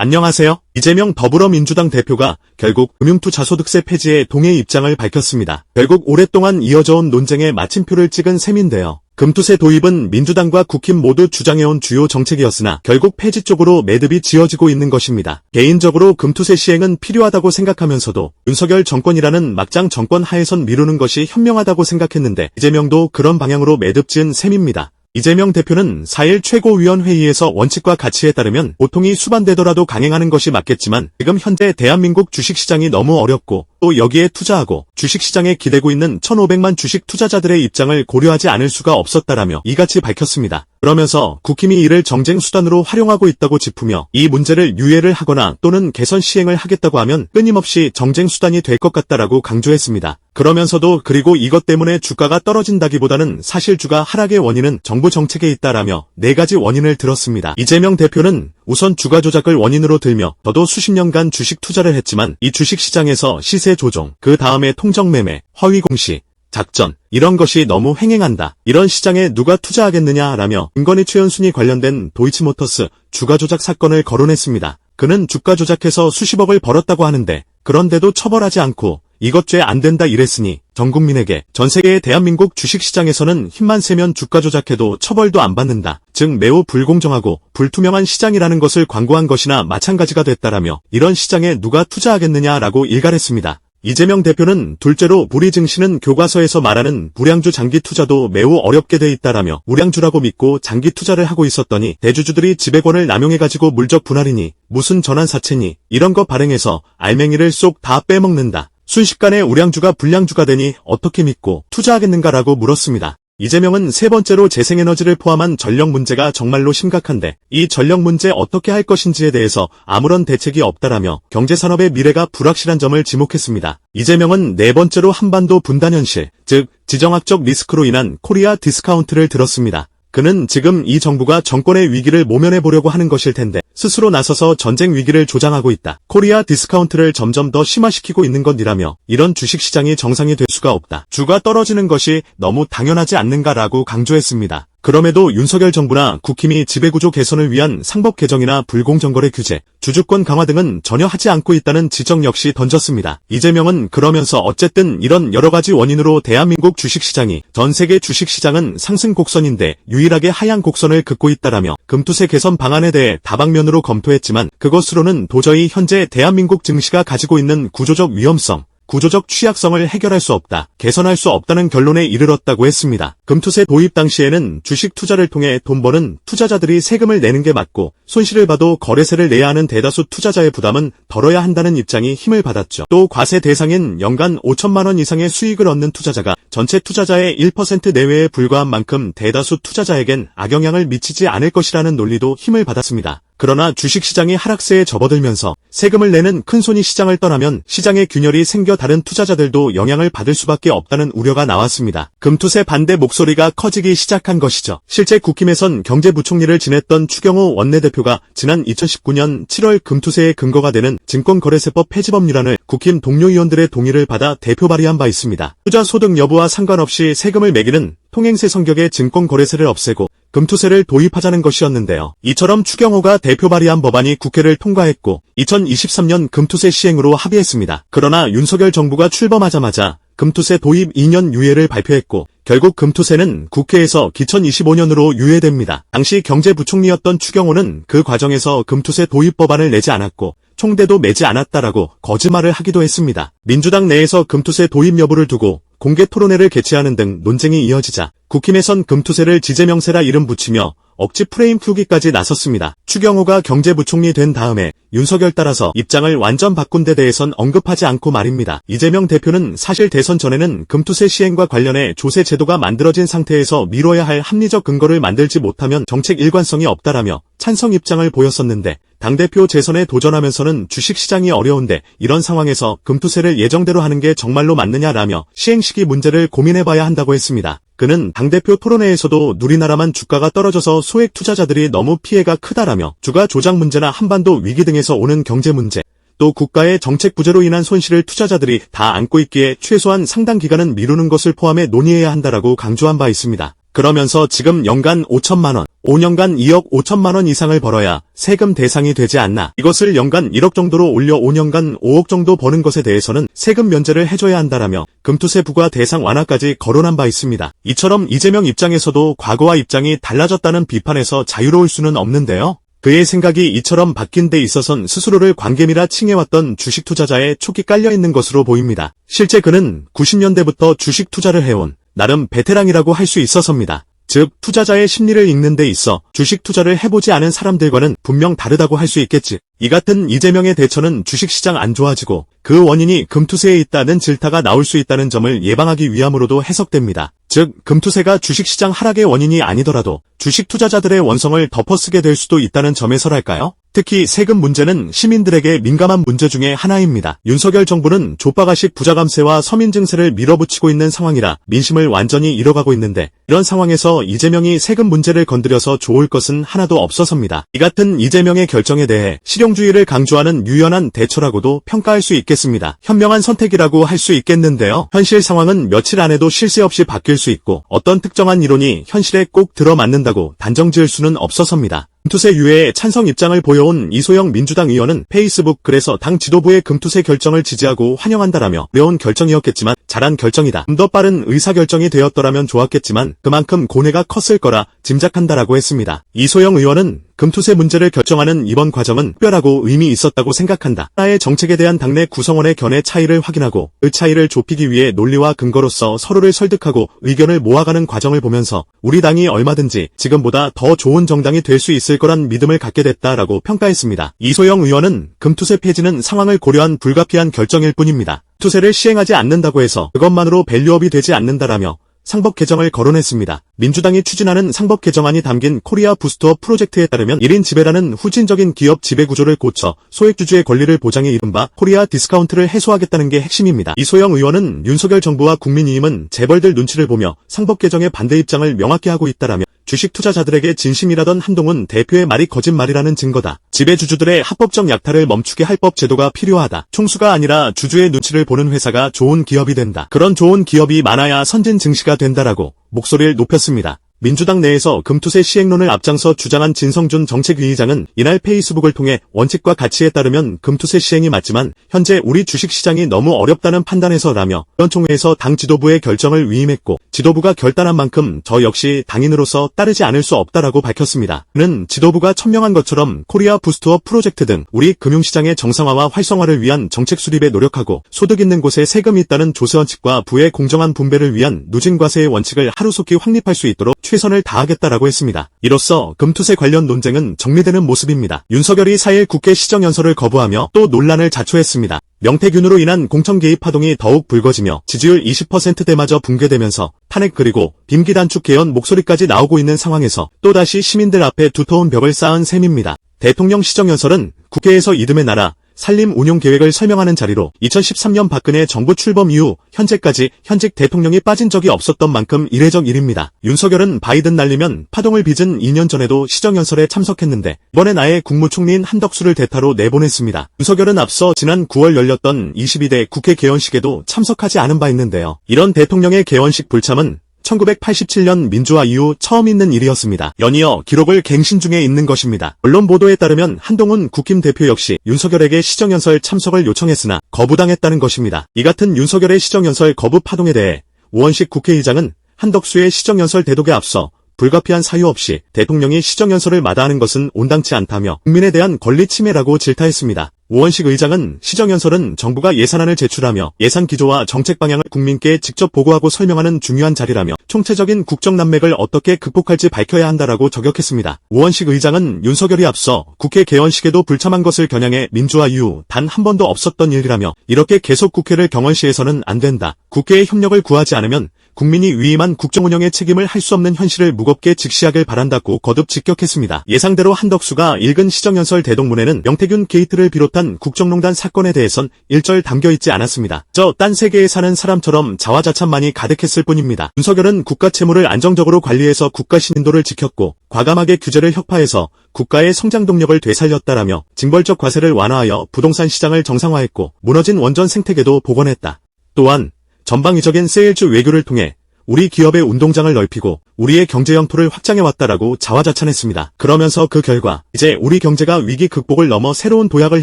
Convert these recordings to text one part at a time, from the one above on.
안녕하세요. 이재명 더불어민주당 대표가 결국 금융투자소득세 폐지에 동의 입장을 밝혔습니다. 결국 오랫동안 이어져온 논쟁에 마침표를 찍은 셈인데요. 금투세 도입은 민주당과 국힘 모두 주장해온 주요 정책이었으나 결국 폐지 쪽으로 매듭이 지어지고 있는 것입니다. 개인적으로 금투세 시행은 필요하다고 생각하면서도 윤석열 정권이라는 막장 정권 하에선 미루는 것이 현명하다고 생각했는데 이재명도 그런 방향으로 매듭 지은 셈입니다. 이재명 대표는 4일 최고위원회의에서 원칙과 가치에 따르면 보통이 수반되더라도 강행하는 것이 맞겠지만 지금 현재 대한민국 주식시장이 너무 어렵고 또 여기에 투자하고 주식시장에 기대고 있는 1,500만 주식 투자자들의 입장을 고려하지 않을 수가 없었다라며 이같이 밝혔습니다. 그러면서 국힘이 이를 정쟁 수단으로 활용하고 있다고 짚으며 이 문제를 유예를 하거나 또는 개선 시행을 하겠다고 하면 끊임없이 정쟁 수단이 될 것 같다라고 강조했습니다. 그러면서도 그리고 이것 때문에 주가가 떨어진다기보다는 사실 주가 하락의 원인은 정부 정책에 있다라며 네 가지 원인을 들었습니다. 이재명 대표는 우선 주가 조작을 원인으로 들며 저도 수십 년간 주식 투자를 했지만 이 주식 시장에서 시세 조정, 그 다음에 통정 매매, 허위 공시, 작전, 이런 것이 너무 횡행한다. 이런 시장에 누가 투자하겠느냐라며 김건희 최연순이 관련된 도이치모터스 주가 조작 사건을 거론했습니다. 그는 주가 조작해서 수십억을 벌었다고 하는데 그런데도 처벌하지 않고 이것 죄 안 된다 이랬으니 전 국민에게 전 세계의 대한민국 주식시장에서는 힘만 세면 주가 조작해도 처벌도 안 받는다. 즉 매우 불공정하고 불투명한 시장이라는 것을 광고한 것이나 마찬가지가 됐다라며 이런 시장에 누가 투자하겠느냐라고 일갈했습니다. 이재명 대표는 둘째로 불이 증시는 교과서에서 말하는 불량주 장기 투자도 매우 어렵게 돼 있다라며 우량주라고 믿고 장기 투자를 하고 있었더니 대주주들이 지배권을 남용해가지고 물적 분할이니 무슨 전환사채니 이런 거 발행해서 알맹이를 쏙 다 빼먹는다. 순식간에 우량주가 불량주가 되니 어떻게 믿고 투자하겠는가라고 물었습니다. 이재명은 세 번째로 재생에너지를 포함한 전력 문제가 정말로 심각한데 이 전력 문제 어떻게 할 것인지에 대해서 아무런 대책이 없다라며 경제산업의 미래가 불확실한 점을 지목했습니다. 이재명은 네 번째로 한반도 분단 현실, 즉 지정학적 리스크로 인한 코리아 디스카운트를 들었습니다. 그는 지금 이 정부가 정권의 위기를 모면해 보려고 하는 것일 텐데 스스로 나서서 전쟁 위기를 조장하고 있다. 코리아 디스카운트를 점점 더 심화시키고 있는 것이라며 이런 주식시장이 정상이 될 수가 없다. 주가 떨어지는 것이 너무 당연하지 않는가라고 강조했습니다. 그럼에도 윤석열 정부나 국힘이 지배구조 개선을 위한 상법 개정이나 불공정거래 규제, 주주권 강화 등은 전혀 하지 않고 있다는 지적 역시 던졌습니다. 이재명은 그러면서 어쨌든 이런 여러 가지 원인으로 대한민국 주식시장이 전 세계 주식시장은 상승 곡선인데 유일하게 하향 곡선을 긋고 있다라며 금투세 개선 방안에 대해 다방면으로 검토했지만 그것으로는 도저히 현재 대한민국 증시가 가지고 있는 구조적 위험성, 구조적 취약성을 해결할 수 없다, 개선할 수 없다는 결론에 이르렀다고 했습니다. 금투세 도입 당시에는 주식 투자를 통해 돈 버는 투자자들이 세금을 내는 게 맞고 손실을 봐도 거래세를 내야 하는 대다수 투자자의 부담은 덜어야 한다는 입장이 힘을 받았죠. 또 과세 대상인 연간 5천만 원 이상의 수익을 얻는 투자자가 전체 투자자의 1% 내외에 불과한 만큼 대다수 투자자에겐 악영향을 미치지 않을 것이라는 논리도 힘을 받았습니다. 그러나 주식시장이 하락세에 접어들면서 세금을 내는 큰손이 시장을 떠나면 시장의 균열이 생겨 다른 투자자들도 영향을 받을 수밖에 없다는 우려가 나왔습니다. 금투세 반대 목소리가 커지기 시작한 것이죠. 실제 국힘에선 경제부총리를 지냈던 추경호 원내대표가 지난 2019년 7월 금투세의 근거가 되는 증권거래세법 폐지법률안을 국힘 동료 의원들의 동의를 받아 대표 발의한 바 있습니다. 투자 소득 여부와 상관없이 세금을 매기는 통행세 성격의 증권거래세를 없애고 금투세를 도입하자는 것이었는데요. 이처럼 추경호가 대표 발의한 법안이 국회를 통과했고 2023년 금투세 시행으로 합의했습니다. 그러나 윤석열 정부가 출범하자마자 금투세 도입 2년 유예를 발표했고 결국 금투세는 국회에서 2025년으로 유예됩니다. 당시 경제부총리였던 추경호는 그 과정에서 금투세 도입 법안을 내지 않았고 총대도 매지 않았다라고 거짓말을 하기도 했습니다. 민주당 내에서 금투세 도입 여부를 두고 공개 토론회를 개최하는 등 논쟁이 이어지자 국힘에선 금투세를 지재명세라 이름 붙이며 억지 프레임 풀기까지 나섰습니다. 추경호가 경제부총리 된 다음에 윤석열 따라서 입장을 완전 바꾼 데 대해선 언급하지 않고 말입니다. 이재명 대표는 사실 대선 전에는 금투세 시행과 관련해 조세 제도가 만들어진 상태에서 미뤄야 할 합리적 근거를 만들지 못하면 정책 일관성이 없다라며 찬성 입장을 보였었는데 당대표 재선에 도전하면서는 주식시장이 어려운데 이런 상황에서 금투세를 예정대로 하는 게 정말로 맞느냐라며 시행 시기 문제를 고민해봐야 한다고 했습니다. 그는 당대표 토론회에서도 누리나라만 주가가 떨어져서 소액 투자자들이 너무 피해가 크다라며 주가 조작 문제나 한반도 위기 등에서 오는 경제 문제, 또 국가의 정책 부재로 인한 손실을 투자자들이 다 안고 있기에 최소한 상당 기간은 미루는 것을 포함해 논의해야 한다라고 강조한 바 있습니다. 그러면서 지금 연간 5천만 원, 5년간 2억 5천만 원 이상을 벌어야 세금 대상이 되지 않나. 이것을 연간 1억 정도로 올려 5년간 5억 정도 버는 것에 대해서는 세금 면제를 해줘야 한다라며 금투세 부과 대상 완화까지 거론한 바 있습니다. 이처럼 이재명 입장에서도 과거와 입장이 달라졌다는 비판에서 자유로울 수는 없는데요. 그의 생각이 이처럼 바뀐 데 있어선 스스로를 관계미라 칭해왔던 주식 투자자의 촉이 깔려 있는 것으로 보입니다. 실제 그는 90년대부터 주식 투자를 해온 나름 베테랑이라고 할 수 있어서입니다. 즉, 투자자의 심리를 읽는 데 있어 주식 투자를 해보지 않은 사람들과는 분명 다르다고 할 수 있겠지. 이 같은 이재명의 대처는 주식시장 안 좋아지고 그 원인이 금투세에 있다는 질타가 나올 수 있다는 점을 예방하기 위함으로도 해석됩니다. 즉, 금투세가 주식시장 하락의 원인이 아니더라도 주식 투자자들의 원성을 덮어쓰게 될 수도 있다는 점에서랄까요? 특히 세금 문제는 시민들에게 민감한 문제 중의 하나입니다. 윤석열 정부는 족박아식 부자감세와 서민 증세를 밀어붙이고 있는 상황이라 민심을 완전히 잃어가고 있는데 이런 상황에서 이재명이 세금 문제를 건드려서 좋을 것은 하나도 없어서입니다. 이 같은 이재명의 결정에 대해 실용주의를 강조하는 유연한 대처라고도 평가할 수 있겠습니다. 현명한 선택이라고 할 수 있겠는데요. 현실 상황은 며칠 안에도 쉴새 없이 바뀔 수 있고 어떤 특정한 이론이 현실에 꼭 들어맞는다고 단정 지을 수는 없어서입니다. 금투세 유예에 찬성 입장을 보여온 이소영 민주당 의원은 페이스북 글에서 당 지도부의 금투세 결정을 지지하고 환영한다라며 어려운 결정이었겠지만 잘한 결정이다. 좀 더 빠른 의사결정이 되었더라면 좋았겠지만 그만큼 고뇌가 컸을 거라 짐작한다라고 했습니다. 이소영 의원은 금투세 문제를 결정하는 이번 과정은 특별하고 의미 있었다고 생각한다. 하나의 정책에 대한 당내 구성원의 견해 차이를 확인하고 그 차이를 좁히기 위해 논리와 근거로서 서로를 설득하고 의견을 모아가는 과정을 보면서 우리 당이 얼마든지 지금보다 더 좋은 정당이 될 수 있을 거란 믿음을 갖게 됐다라고 평가했습니다. 이소영 의원은 금투세 폐지는 상황을 고려한 불가피한 결정일 뿐입니다. 투세를 시행하지 않는다고 해서 그것만으로 밸류업이 되지 않는다라며 상법 개정을 거론했습니다. 민주당이 추진하는 상법 개정안이 담긴 코리아 부스트업 프로젝트에 따르면 1인 지배라는 후진적인 기업 지배 구조를 고쳐 소액주주의 권리를 보장해 이른바 코리아 디스카운트를 해소하겠다는 게 핵심입니다. 이소영 의원은 윤석열 정부와 국민의힘은 재벌들 눈치를 보며 상법 개정의 반대 입장을 명확히 하고 있다라며 주식 투자자들에게 진심이라던 한동훈 대표의 말이 거짓말이라는 증거다. 지배주주들의 합법적 약탈을 멈추게 할 법 제도가 필요하다. 총수가 아니라 주주의 눈치를 보는 회사가 좋은 기업이 된다. 그런 좋은 기업이 많아야 선진 증시가 된다라고 목소리를 높였습니다. 민주당 내에서 금투세 시행론을 앞장서 주장한 진성준 정책위의장은 이날 페이스북을 통해 원칙과 가치에 따르면 금투세 시행이 맞지만 현재 우리 주식시장이 너무 어렵다는 판단에서라며 위원총회에서 당 지도부의 결정을 위임했고 지도부가 결단한 만큼 저 역시 당인으로서 따르지 않을 수 없다라고 밝혔습니다. 그는 지도부가 천명한 것처럼 코리아 부스트업 프로젝트 등 우리 금융시장의 정상화와 활성화를 위한 정책 수립에 노력하고 소득 있는 곳에 세금이 있다는 조세원칙과 부의 공정한 분배를 위한 누진과세의 원칙을 하루속히 확립할 수 있도록 최선을 다하겠다라고 했습니다. 이로써 금투세 관련 논쟁은 정리되는 모습입니다. 윤석열이 4일 국회 시정연설을 거부하며 또 논란을 자초했습니다. 명태균으로 인한 공천 개입 파동이 더욱 불거지며 지지율 20%대마저 붕괴되면서 탄핵 그리고 빔기 단축 개헌 목소리까지 나오고 있는 상황에서 또다시 시민들 앞에 두터운 벽을 쌓은 셈입니다. 대통령 시정연설은 국회에서 이듬해 나라 산림 운용 계획을 설명하는 자리로 2013년 박근혜 정부 출범 이후 현재까지 현직 대통령이 빠진 적이 없었던 만큼 이례적 일입니다. 윤석열은 바이든 날리면 파동을 빚은 2년 전에도 시정연설에 참석했는데 이번에 나의 국무총리인 한덕수를 대타로 내보냈습니다. 윤석열은 앞서 지난 9월 열렸던 22대 국회 개원식에도 참석하지 않은 바 있는데요. 이런 대통령의 개원식 불참은 1987년 민주화 이후 처음 있는 일이었습니다. 연이어 기록을 갱신 중에 있는 것입니다. 언론 보도에 따르면 한동훈 국힘 대표 역시 윤석열에게 시정연설 참석을 요청했으나 거부당했다는 것입니다. 이 같은 윤석열의 시정연설 거부 파동에 대해 우원식 국회의장은 한덕수의 시정연설 대독에 앞서 불가피한 사유 없이 대통령이 시정연설을 마다하는 것은 온당치 않다며 국민에 대한 권리 침해라고 질타했습니다. 우원식 의장은 시정연설은 정부가 예산안을 제출하며 예산 기조와 정책 방향을 국민께 직접 보고하고 설명하는 중요한 자리라며 총체적인 국정 난맥을 어떻게 극복할지 밝혀야 한다라고 저격했습니다. 우원식 의장은 윤석열이 앞서 국회 개원식에도 불참한 것을 겨냥해 민주화 이후 단 한 번도 없었던 일이라며 이렇게 계속 국회를 경원시해서는 안 된다. 국회의 협력을 구하지 않으면 국민이 위임한 국정 운영의 책임을 할 수 없는 현실을 무겁게 직시하길 바란다고 거듭 직격했습니다. 예상대로 한덕수가 읽은 시정연설 대동문에는 명태균 게이트를 비롯한 국정농단 사건에 대해선 일절 담겨있지 않았습니다. 저 딴 세계에 사는 사람처럼 자화자찬만이 가득했을 뿐입니다. 윤석열은 국가 채무를 안정적으로 관리해서 국가 신인도를 지켰고 과감하게 규제를 혁파해서 국가의 성장 동력을 되살렸다라며 징벌적 과세를 완화하여 부동산 시장을 정상화했고 무너진 원전 생태계도 복원했다. 또한 전방위적인 세일주 외교를 통해 우리 기업의 운동장을 넓히고 우리의 경제 영토를 확장해 왔다라고 자화자찬했습니다. 그러면서 그 결과 이제 우리 경제가 위기 극복을 넘어 새로운 도약을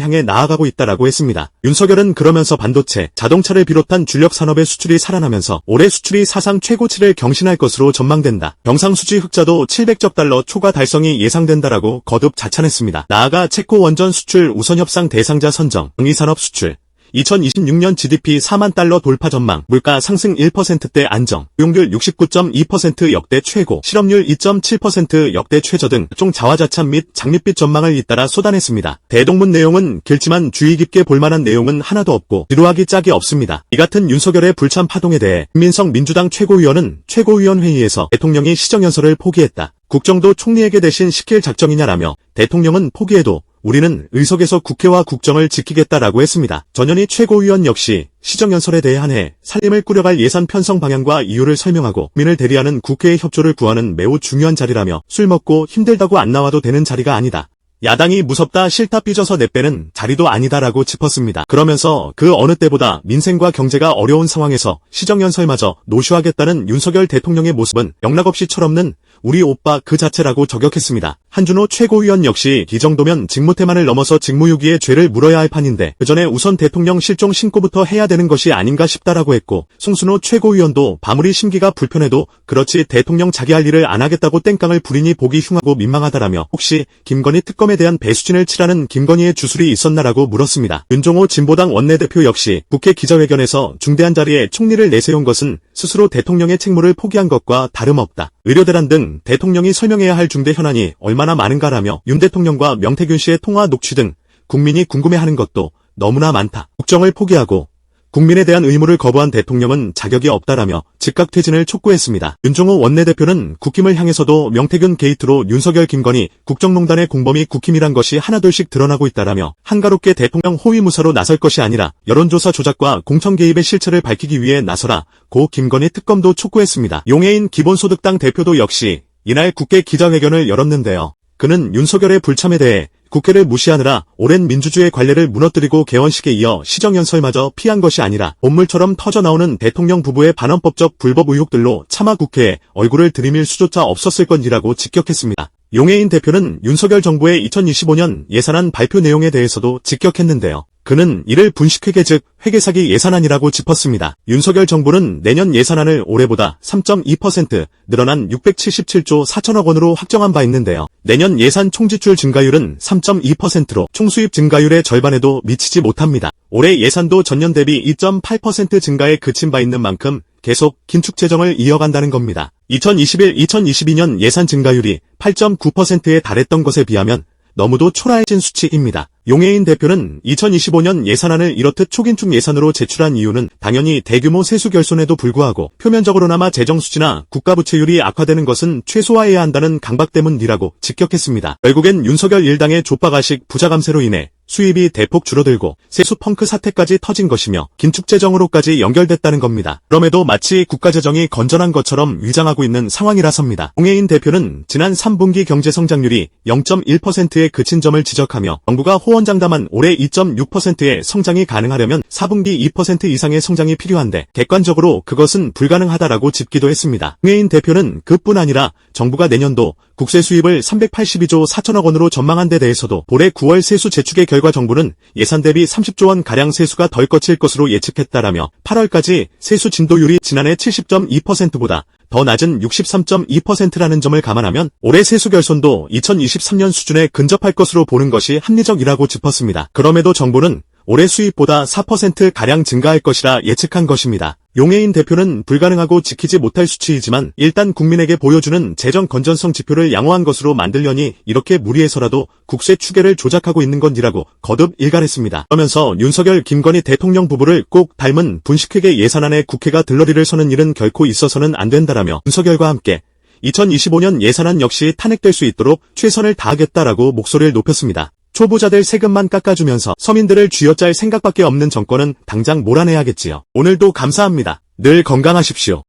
향해 나아가고 있다라고 했습니다. 윤석열은 그러면서 반도체, 자동차를 비롯한 주력 산업의 수출이 살아나면서 올해 수출이 사상 최고치를 경신할 것으로 전망된다. 경상수지 흑자도 700적 달러 초과 달성이 예상된다라고 거듭 자찬했습니다. 나아가 체코 원전 수출 우선 협상 대상자 선정, 응이산업 수출, 2026년 GDP 4만 달러 돌파 전망, 물가 상승 1%대 안정, 고용률 69.2% 역대 최고, 실업률 2.7% 역대 최저 등 총 자화자찬 및 장밋빛 전망을 잇따라 쏟아냈습니다. 대동문 내용은 길지만 주의 깊게 볼만한 내용은 하나도 없고 지루하기 짝이 없습니다. 이 같은 윤석열의 불참 파동에 대해 민성 민주당 최고위원은 최고위원회의에서 대통령이 시정연설을 포기했다. 국정도 총리에게 대신 시킬 작정이냐라며 대통령은 포기해도 우리는 의석에서 국회와 국정을 지키겠다라고 했습니다. 전현희 최고위원 역시 시정연설에 대해 한해 살림을 꾸려갈 예산 편성 방향과 이유를 설명하고 민을 대리하는 국회의 협조를 구하는 매우 중요한 자리라며 술 먹고 힘들다고 안 나와도 되는 자리가 아니다. 야당이 무섭다 싫다 삐져서 내빼는 자리도 아니다라고 짚었습니다. 그러면서 그 어느 때보다 민생과 경제가 어려운 상황에서 시정연설마저 노쇼하겠다는 윤석열 대통령의 모습은 영락없이 철없는 우리 오빠 그 자체라고 저격했습니다. 한준호 최고위원 역시 이 정도면 직무태만을 넘어서 직무유기의 죄를 물어야 할 판인데 그 전에 우선 대통령 실종 신고부터 해야 되는 것이 아닌가 싶다라고 했고 송순호 최고위원도 아무리 심기가 불편해도 그렇지 대통령 자기 할 일을 안 하겠다고 땡깡을 부리니 보기 흉하고 민망하다라며 혹시 김건희 특검에 대한 배수진을 치라는 김건희의 주술이 있었나라고 물었습니다. 윤종호 진보당 원내대표 역시 국회 기자회견에서 중대한 자리에 총리를 내세운 것은 스스로 대통령의 책무를 포기한 것과 다름없다. 의료대란 등 대통령이 설명해야 할 중대 현안이 얼마나 많은가라며 윤 대통령과 명태균 씨의 통화 녹취 등 국민이 궁금해하는 것도 너무나 많다. 국정을 포기하고 국민에 대한 의무를 거부한 대통령은 자격이 없다라며 즉각 퇴진을 촉구했습니다. 윤종호 원내대표는 국힘을 향해서도 명태균 게이트로 윤석열 김건희 국정농단의 공범이 국힘이란 것이 하나둘씩 드러나고 있다라며 한가롭게 대통령 호위무사로 나설 것이 아니라 여론조사 조작과 공천 개입의 실체를 밝히기 위해 나서라 고 김건희 특검도 촉구했습니다. 용해인 기본소득당 대표도 역시 이날 국회 기자회견을 열었는데요. 그는 윤석열의 불참에 대해 국회를 무시하느라 오랜 민주주의 관례를 무너뜨리고 개원식에 이어 시정연설마저 피한 것이 아니라 본물처럼 터져나오는 대통령 부부의 반헌법적 불법 의혹들로 차마 국회에 얼굴을 들이밀 수조차 없었을 건지라고 직격했습니다. 용해인 대표는 윤석열 정부의 2025년 예산안 발표 내용에 대해서도 직격했는데요. 그는 이를 분식회계 즉 회계사기 예산안이라고 짚었습니다. 윤석열 정부는 내년 예산안을 올해보다 3.2% 늘어난 677조 4천억 원으로 확정한 바 있는데요. 내년 예산 총지출 증가율은 3.2%로 총수입 증가율의 절반에도 미치지 못합니다. 올해 예산도 전년 대비 2.8% 증가에 그친 바 있는 만큼 계속 긴축 재정을 이어간다는 겁니다. 2021-2022년 예산 증가율이 8.9%에 달했던 것에 비하면 너무도 초라해진 수치입니다. 용해인 대표는 2025년 예산안을 이렇듯 초긴축 예산으로 제출한 이유는 당연히 대규모 세수 결손에도 불구하고 표면적으로나마 재정 수지나 국가 부채율이 악화되는 것은 최소화해야 한다는 강박 때문이라고 직격했습니다. 결국엔 윤석열 일당의 족박아식 부자 감세로 인해 수입이 대폭 줄어들고 세수 펑크 사태까지 터진 것이며 긴축 재정으로까지 연결됐다는 겁니다. 그럼에도 마치 국가 재정이 건전한 것처럼 위장하고 있는 상황이라서입니다. 홍해인 대표는 지난 3분기 경제 성장률이 0.1%에 그친 점을 지적하며 정부가 호 언장담한 올해 2.6%의 성장이 가능하려면 4분기 2% 이상의 성장이 필요한데 객관적으로 그것은 불가능하다라고 짚기도 했습니다. 홍해인 대표는 그뿐 아니라 정부가 내년도 국세 수입을 382조 4천억 원으로 전망한 데 대해서도 올해 9월 세수 제축의 결과 정부는 예산 대비 30조 원 가량 세수가 덜 거칠 것으로 예측했다라며 8월까지 세수 진도율이 지난해 70.2%보다 더 낮은 63.2%라는 점을 감안하면 올해 세수 결손도 2023년 수준에 근접할 것으로 보는 것이 합리적이라고 짚었습니다. 그럼에도 정부는 올해 수입보다 4%가량 증가할 것이라 예측한 것입니다. 용해인 대표는 불가능하고 지키지 못할 수치이지만 일단 국민에게 보여주는 재정 건전성 지표를 양호한 것으로 만들려니 이렇게 무리해서라도 국세 추계를 조작하고 있는 건지라고 거듭 일갈했습니다. 그러면서 윤석열 김건희 대통령 부부를 꼭 닮은 분식회계 예산안에 국회가 들러리를 서는 일은 결코 있어서는 안 된다라며 윤석열과 함께 2025년 예산안 역시 탄핵될 수 있도록 최선을 다하겠다라고 목소리를 높였습니다. 초보자들 세금만 깎아주면서 서민들을 쥐어짤 생각밖에 없는 정권은 당장 몰아내야겠지요. 오늘도 감사합니다. 늘 건강하십시오.